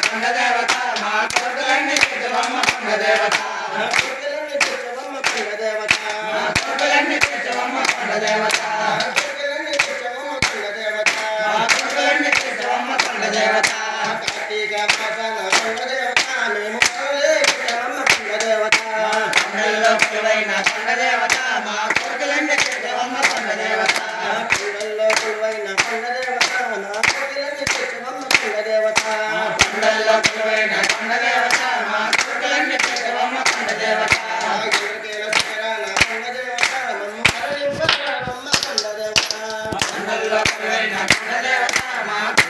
దేవత మా కోటలన్నీ చేర్చవమ్మ కొండ దేవత మా కోటలన్నీ చేర్చవమ్మ కొండ దేవత మా కోటలన్నీ చేర్చవమ్మ కొండ దేవత కార్తీక మాసన కొండ దేవత మేము కొండ దేవత కొండల్లో కొలువైన కొండ దేవత మా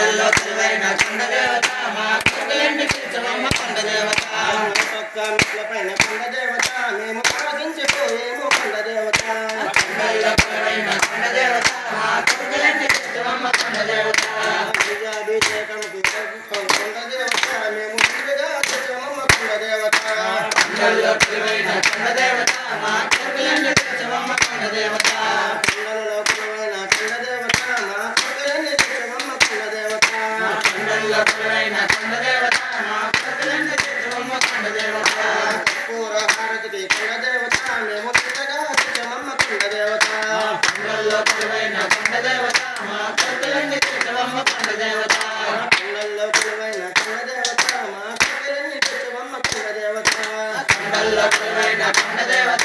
కొండల్లో తెలివైన కొండ దేవత మా కోరికలన్నీ తీర్చమమ్మ కొండ దేవత ఒక్క కొండ దేవత మేము పొరగించిపోయేము కొండ దేవత కొండల్లో కొండ దేవత మా కొండ దేవత కొండ కొండ దేవత కొండల్లో కొండ దేవత మా కొండ దేవత కొలువైన కొండ దేవత మా కోరికలన్నీ తీర్చవమ్మ కొండ దేవత. కొండల్లో కొలువైన కొండ దేవత మా కోరికలన్నీ తీర్చవమ్మ దేవత. కొండల్లో కొలువైన కొండ దేవత